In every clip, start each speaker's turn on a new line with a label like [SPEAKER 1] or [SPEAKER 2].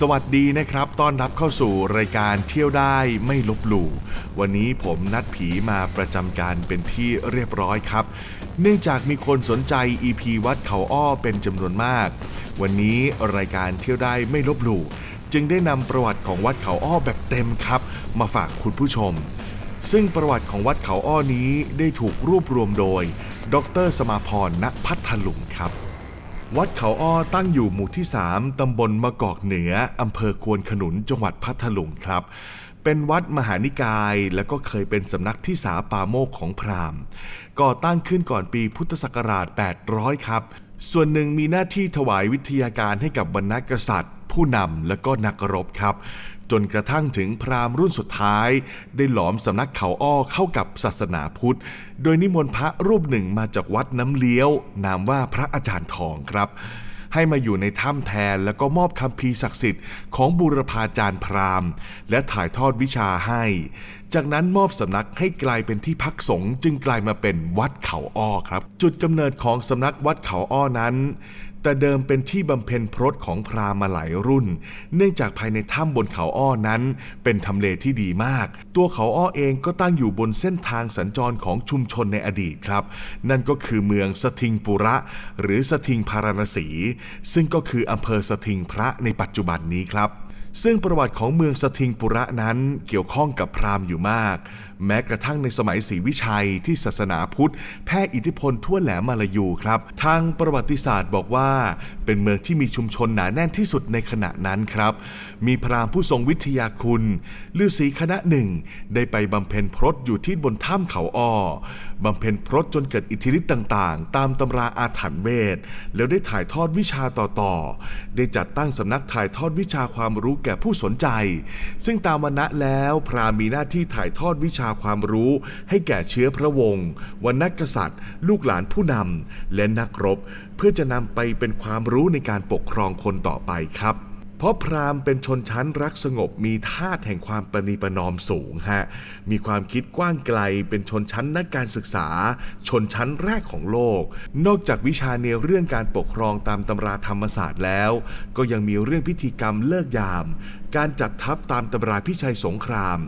[SPEAKER 1] สวัสดีนะครับ ต้อนรับเข้าสู่รายการเที่ยวได้ไม่ลบหลู่ วันนี้ผมนัดผีมาประจำการเป็นที่เรียบร้อยครับ เนื่องจากมีคนสนใจ EP วัดเขาอ้อเป็นจำนวนมาก วันนี้รายการเที่ยวได้ไม่ลบหลู่จึงได้นำประวัติของวัดเขาอ้อแบบเต็มครับ มาฝากคุณผู้ชม ซึ่งประวัติของวัดเขาอ้อนี้ได้ถูกรวบรวมโดย ดร สมาพรณพัทลุงครับ วัดเขาอ้อตั้งอยู่หมู่ที่ 3 ตำบลมะกอกเหนือ อำเภอควนขนุน จังหวัดพัทลุงครับ เป็นวัดมหานิกายและก็เคยเป็นสำนักที่สาปาโมกของพราหมณ์ ก่อตั้งขึ้นก่อนปีพุทธศักราช 800 ครับ ส่วนหนึ่งมีหน้าที่ถวายวิทยาการให้กับบรรณกษัตริย์ ผู้นำและก็นักรบครับ จนกระทั่งถึงพราหมณ์รุ่นสุดท้าย ได้หลอมสำนักเขาอ้อเข้ากับศาสนาพุทธ โดยนิมนต์พระรูปหนึ่งมาจากวัดน้ำเลี้ยว นามว่าพระอาจารย์ทองครับ ให้มาอยู่ในถ้ำแทนแล้วก็มอบคำพีศักดิ์สิทธิ์ของบูรพาจารย์พราหมณ์ และถ่ายทอดวิชาให้ จากนั้นมอบสำนักให้กลายเป็นที่พักสงฆ์จึงกลายมาเป็นวัดเขาอ้อครับ จุดกำเนิดของสำนักวัดเขาอ้อนั้น แต่เดิมเป็นที่บำเพ็ญพรตของพราหมณ์มาหลายรุ่น เนื่องจากภายในถ้ำบนเขาอ้อนั้น เป็นทำเลที่ดีมาก ตัวเขาอ้อเองก็ตั้งอยู่บนเส้นทางสัญจรของชุมชนในอดีตครับ นั่นก็คือเมืองสทิงปุระ หรือสทิงพาราณสี ซึ่งก็คืออำเภอสทิงพระในปัจจุบันนี้ครับซึ่งประวัติของเมืองสทิงปุระนั้นเกี่ยวข้องกับพราหมณ์อยู่มากแม้กระทั่งในสมัยศรีวิชัยที่ศาสนาพุทธแพร่อิทธิพลทั่วแหลมมาลายูครับ ทางประวัติศาสตร์บอกว่า เป็นเมืองที่มีชุมชนหนาแน่นที่สุดในขณะนั้นครับ มีพราหมณ์ผู้ทรงวิทยาคุณฤาษีคณะหนึ่ง ได้ไปบำเพ็ญพรตอยู่ที่บนถ้ำเขาอ้อบำเพ็ญพรตจนเกิดอิทธิฤทธิ์ต่างๆ ตามตำราอาถรรพ์เวท แล้วได้ถ่ายทอดวิชาต่อๆ ได้จัดตั้งสำนักถ่ายทอดวิชาความรู้แก่ผู้สนใจ ซึ่งตามวรรณะแล้วพราหมณ์มีหน้าที่ถ่ายทอดวิชาาความรู้ให้แก่เชื้อพระวงศ์วรรณกษัตริย์ ลูกหลานผู้นำและนักรบ เพื่อจะนำไปเป็นความรู้ในการปกครองคนต่อไปครับเพราะพราหมณ์เป็นชนชั้นรักสงบมีธาตุแห่งความประนีประนอมสูงฮะ มีความคิดกว้างไกลเป็นชนชั้นนักการศึกษา ชนชั้นแรกของโลก นอกจากวิชาในเรื่องการปกครองตามตำราธรรมศาสตร์แล้ว ก็ยังมีเรื่องพิธีกรรมเลิกยาม การจัดทัพตามตำราพิชัยสงคราม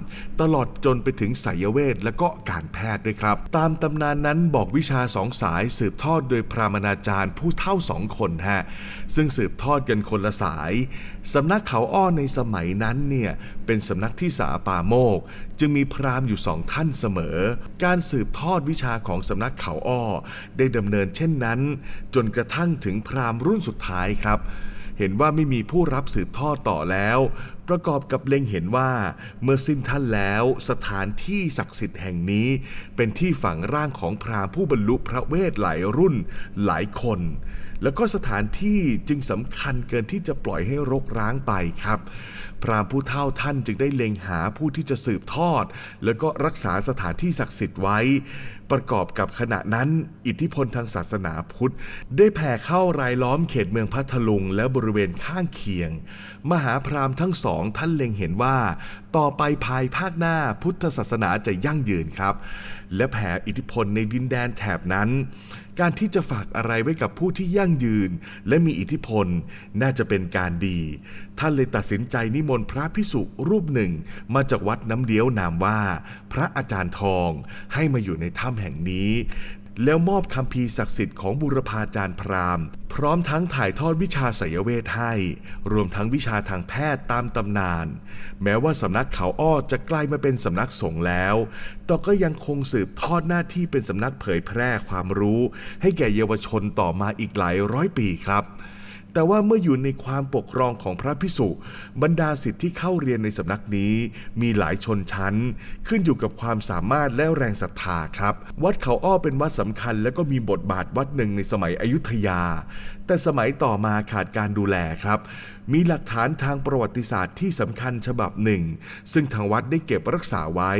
[SPEAKER 1] ตลอดจนไปถึงไสยเวทและก็การแพทย์ด้วยครับ ตามตำนานนั้นบอกวิชาสองสายสืบทอดโดยพรามณาจารย์ผู้เท่าสองคนฮะ ซึ่งสืบทอดกันคนละสายสำนักเขาอ้อในสมัยนั้นเนี่ยเป็นสำนักที่สาปาโมก จึงมีพราหมณ์อยู่สองท่านเสมอ การสืบทอดวิชาของสำนักเขาอ้อ ได้ดำเนินเช่นนั้น จนกระทั่งถึงพราหมณ์รุ่นสุดท้ายครับ เห็นว่าไม่มีผู้รับสืบทอดต่อแล้ว ประกอบกับเล็งเห็นว่าเมื่อสิ้นท่านแล้วสถานที่ศักดิ์สิทธิ์แห่งนี้ เป็นที่ฝังร่างของพราหมณ์ผู้บรรลุพระเวทหลายรุ่นหลายคน แล้วก็สถานที่จึงสำคัญเกินที่จะปล่อยให้รกร้างไปครับ พราหมณ์ผู้เฒ่าท่านจึงได้เล็งหาผู้ที่จะสืบทอด แล้วก็รักษาสถานที่ศักดิ์สิทธิ์ไว้ ประกอบกับขณะนั้น อิทธิพลทางศาสนาพุทธ ได้แผ่เข้ารายล้อมเขตเมืองพัทลุงและบริเวณข้างเคียง มหาพราหมณ์ทั้งสองท่านเล็งเห็นว่า ต่อไปภายภาคหน้าพุทธศาสนาจะยั่งยืนครับ และแผ่อิทธิพลในดินแดนแถบนั้น การที่จะฝากอะไรไว้กับผู้ที่ยั่งยืน และมีอิทธิพลน่าจะเป็นการดี ท่านเลยตัดสินใจนิมนต์พระพิสุรูปหนึ่ง มาจากวัดน้ำเดียวนามว่า พระอาจารย์ทองให้มาอยู่ในถ้ำแห่งนี้ แล้วมอบคำพีศักดิ์สิทธิ์ของบุรพาจารย์พราหมณ์ พร้อมทั้งถ่ายทอดวิชาไสยเวทให้ รวมทั้งวิชาทางแพทย์ตามตำนาน แม้ว่าสำนักเขาอ้อจะกลายมาเป็นสำนักสงฆ์แล้ว แต่ก็ยังคงสืบทอดหน้าที่เป็นสำนักเผยแพร่ความรู้ ให้แก่เยาวชนต่อมาอีกหลายร้อยปีครับ แต่ว่าเมื่ออยู่ในความปกครองของพระพิสุบรรดาสิทธิ์ที่เข้าเรียนในสำนักนี้ มีหลายชนชั้น ขึ้นอยู่กับความสามารถและแรงศรัทธาครับ วัดเขาอ้อเป็นวัดสำคัญ และก็มีบทบาทวัดหนึ่งในสมัยอยุธยา แต่สมัยต่อมาขาดการดูแลครับมีหลักฐานทางประวัติศาสตร์ที่สำคัญฉบับหนึ่ง ซึ่งทางวัดได้เก็บรักษาไว้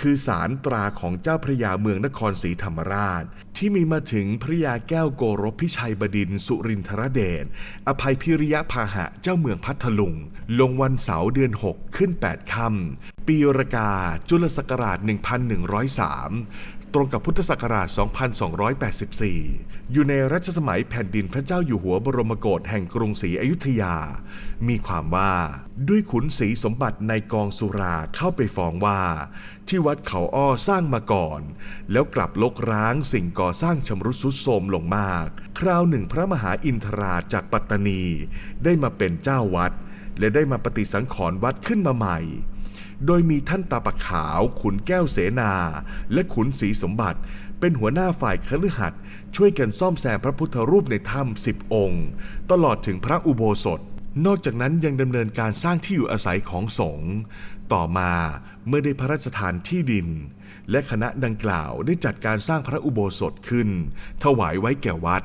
[SPEAKER 1] คือสารตราของเจ้าพระยาเมืองนครศรีธรรมราช ที่มีมาถึงพระยาแก้วโกรบพิชัยบดินทร์สุรินทรเดชอภัยพิริยพาหะเจ้าเมืองพัทลุง ลงวันเสาร์เดือน 6 ขึ้น 8 ค่ำปีรกาจุลศักราช 1103 ตรงกับพุทธศักราช 2284 อยู่ในรัชสมัยแผ่นดินพระเจ้าอยู่หัวบรมโกศแห่งกรุงศรีอยุธยา มีความว่าด้วยขุนศรีสมบัติในกองสุราเข้าไปฟ้องว่า ที่วัดเขาอ้อสร้างมาก่อน แล้วกลับลกร้างสิ่งก่อสร้างชำรุดทรุดโทรมลงมาก คราวหนึ่งพระมหาอินทราจากปัตตานี ได้มาเป็นเจ้าวัด และได้มาปฏิสังขรณ์วัดขึ้นมาใหม่ โดยมีท่านตาปะขาว ขุนแก้วเสนา และขุนศรีสมบัติ เป็นหัวหน้าฝ่ายคฤหัสถ์ช่วยกันซ่อมแซมพระพุทธรูปในถ้ำสิบองค์ ตลอดถึงพระอุโบสถ นอกจากนั้นยังดำเนินการสร้างที่อยู่อาศัยของสงฆ์ต่อมาเมื่อได้พระราชทานที่ดิน และคณะดังกล่าวได้จัดการสร้างพระอุโบสถขึ้น ถวายไว้แก่วัด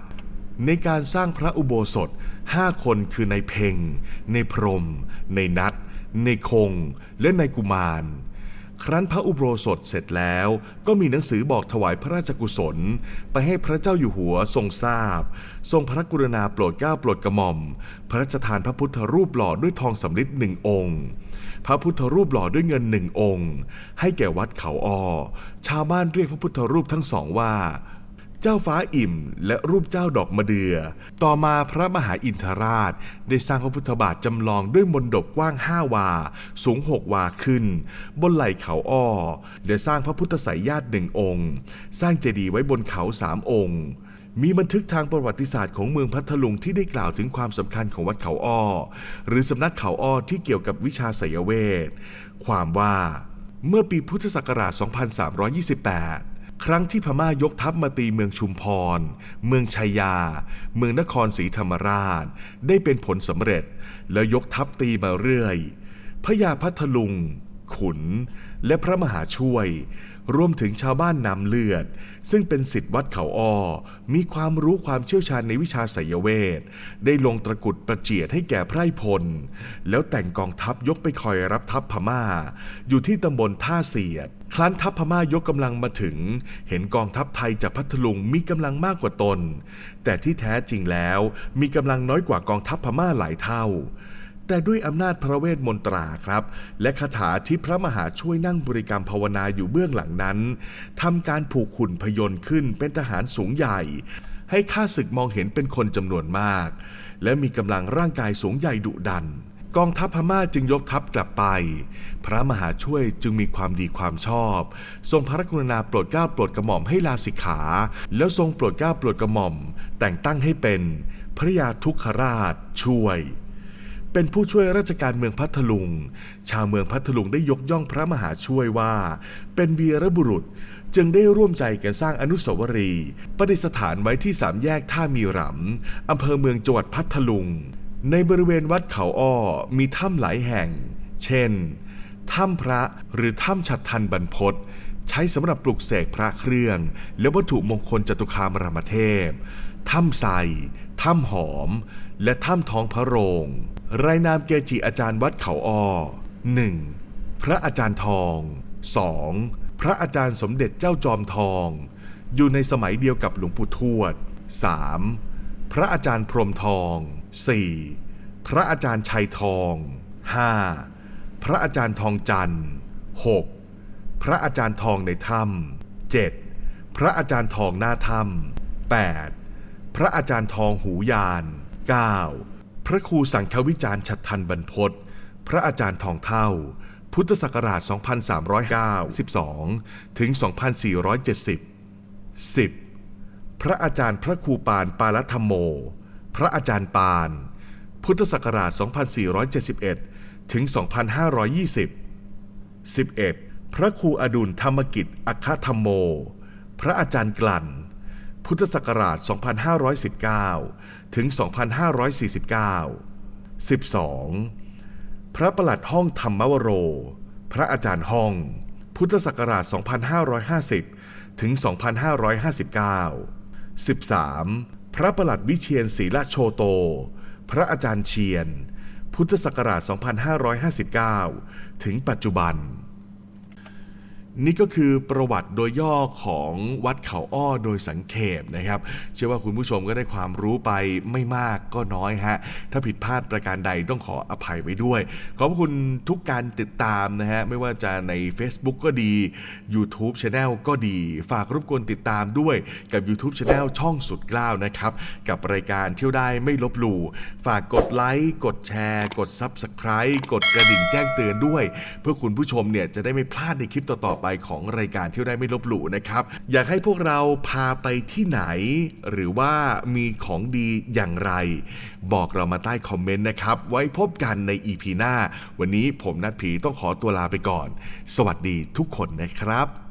[SPEAKER 1] ในการสร้างพระอุโบสถห้าคนคือในเพ่งในพรม ในนัท ในคงและในกุมาร ครั้นพระอุโบสถเสร็จแล้วก็มีหนังสือบอกถวายพระราชกุศล ไปให้พระเจ้าอยู่หัวทรงทราบ ทรงพระกรุณาโปรดเกล้าโปรดกระหม่อม พระราชทานพระพุทธรูปหล่อด้วยทองสำริดหนึ่งองค์พระพุทธรูปหล่อด้วยเงินหนึ่งองค์ ให้แก่วัดเขาอ้อชาวบ้านเรียกพระพุทธรูปทั้งสองว่า เจ้าฟ้าอิ่มและรูปเจ้าดอกมะเดือต่อมาพระมหาอินทราชได้สร้างพระพุทธบาทจำลองด้วยมนดบกว้างห้าวา สูงหกวาขึ้น บนไหล่เขาอ้อ และสร้างพระพุทธไสยญาติหนึ่งองค์ สร้างเจดีย์ไว้บนเขาสามองค์มีบันทึกทางประวัติศาสตร์ของเมืองพัทลุงที่ได้กล่าวถึงความสำคัญของวัดเขาอ้อ หรือสำนักเขาอ้อที่เกี่ยวกับวิชาไสยเวท ความว่าเมื่อปีพุทธศักราช 2328 ครั้งที่พม่ายกทัพมาตีเมืองชุมพร เมืองชัยยา เมืองนครศรีธรรมราช ได้เป็นผลสำเร็จ แล้วยกทัพตีมาเรื่อยพระยาพัทลุง ขุน และพระมหาช่วย รวมถึงชาวบ้านนำเลือด ซึ่งเป็นสิทธิ์วัดเขาอ้อ มีความรู้ความเชี่ยวชาญในวิชาไสยเวท ได้ลงตระกุดประเจียดให้แก่ไพร่พล แล้วแต่งกองทัพยกไปคอยรับทัพพม่า อยู่ที่ตำบลท่าเสียด ครั้นทัพพม่ายกกำลังมาถึง เห็นกองทัพไทยจากพัทลุงมีกำลังมากกว่าตน แต่ที่แท้จริงแล้วมีกำลังน้อยกว่ากองทัพพม่าหลายเท่า แต่ด้วยอำนาจพระเวทมนตราครับ และคาถาที่พระมหาช่วยนั่งบริกรรมภาวนาอยู่เบื้องหลังนั้นทำการผูกหุ่นพยนต์ขึ้นเป็นทหารสูงใหญ่ ให้ข้าศึกมองเห็นเป็นคนจำนวนมาก และมีกำลังร่างกายสูงใหญ่ดุดัน กองทัพพม่าจึงยกทัพกลับไป พระมหาช่วยจึงมีความดีความชอบ ทรงพระกรุณาโปรดเกล้าโปรดกระหม่อมให้ลาสิกขา แล้วทรงโปรดเกล้าโปรดกระหม่อม แต่งตั้งให้เป็น พระยาทุกขราชช่วย เป็นผู้ช่วยราชการเมืองพัทลุง ชาวเมืองพัทลุงได้ยกย่องพระมหาช่วยว่า เป็นวีรบุรุษจึงได้ร่วมใจกันสร้างอนุสาวรีย์ประดิษฐานไว้ที่สามแยกท่ามีหลำอำเภอเมืองจังหวัดพัทลุง ในบริเวณวัดเขาอ้อมีถ้ำหลายแห่ง เช่น ถ้ำพระหรือถ้ำฉัดทันบรรพตใช้สำหรับปลุกเสกพระเครื่อง และวัตถุมงคลจตุคามรามเทพ ถ้ำไทรถ้ำหอม และถ้ำท้องพระโรง รายนามเกจิอาจารย์วัดเขาอ้อ 1. พระอาจารย์ทอง 2. พระอาจารย์สมเด็จเจ้าจอมทอง อยู่ในสมัยเดียวกับหลวงปู่ทวด 3. พระอาจารย์พรมทอง 4. พระอาจารย์ชัยทอง 5. พระอาจารย์ทองจันทร์ 6. พระอาจารย์ทองในถ้ำ 7. พระอาจารย์ทองหน้าถ้ำ 8. พระอาจารย์ทองหูยาน 9. พระครูสังฆวิจารณ์ฉัดทันบรรพตพระอาจารย์ทองเท่า พุทธศักราช 2392 ถึง 2470 10. พระอาจารย์พระครูปานปาลธรรมโม พระอาจารย์ปาน พุทธศักราช 2471 ถึง 2520 11. พระครูอดุลธรรมกิจอัคคธรรมโม พระอาจารย์กลั่น พุทธศักราช 2519 ถึง 2549 12. พระประหลัดห้องธรรมวโร พระอาจารย์ห้อง พุทธศักราช 2550 ถึง 2559 13. พระประหลัดวิเชียนศรีละโชโต พระอาจารย์เชียน พุทธศักราช 2559 ถึงปัจจุบัน นี่ก็คือประวัติโดยย่อของวัดเขาอ้อโดยสังเขปนะครับ เชื่อว่าคุณผู้ชมก็ได้ความรู้ไปไม่มากก็น้อยฮะ ถ้าผิดพลาดประการใดต้องขออภัยไว้ด้วย ขอบคุณทุกการติดตามนะฮะ ไม่ว่าจะใน Facebook ก็ดี YouTube Channel ก็ดี ฝากรบกวนติดตามด้วยกับ YouTube Channel ช่องสุดกล้าวนะครับ กับรายการเที่ยวได้ไม่ลบหลู่ ฝากกดไลค์กดแชร์ กด Subscribe กดกระดิ่งแจ้งเตือนด้วย เพื่อคุณผู้ชมเนี่ยจะได้ไม่พลาดในคลิปต่อๆไปของรายการเที่ยวได้ไม่ลบหลู่นะครับ อยากให้พวกเราพาไปที่ไหน หรือว่ามีของดีอย่างไร บอกเรามาใต้คอมเมนต์นะครับ ไว้พบกันใน EP หน้า วันนี้ผมนัดผีต้องขอตัวลาไปก่อน สวัสดีทุกคนนะครับ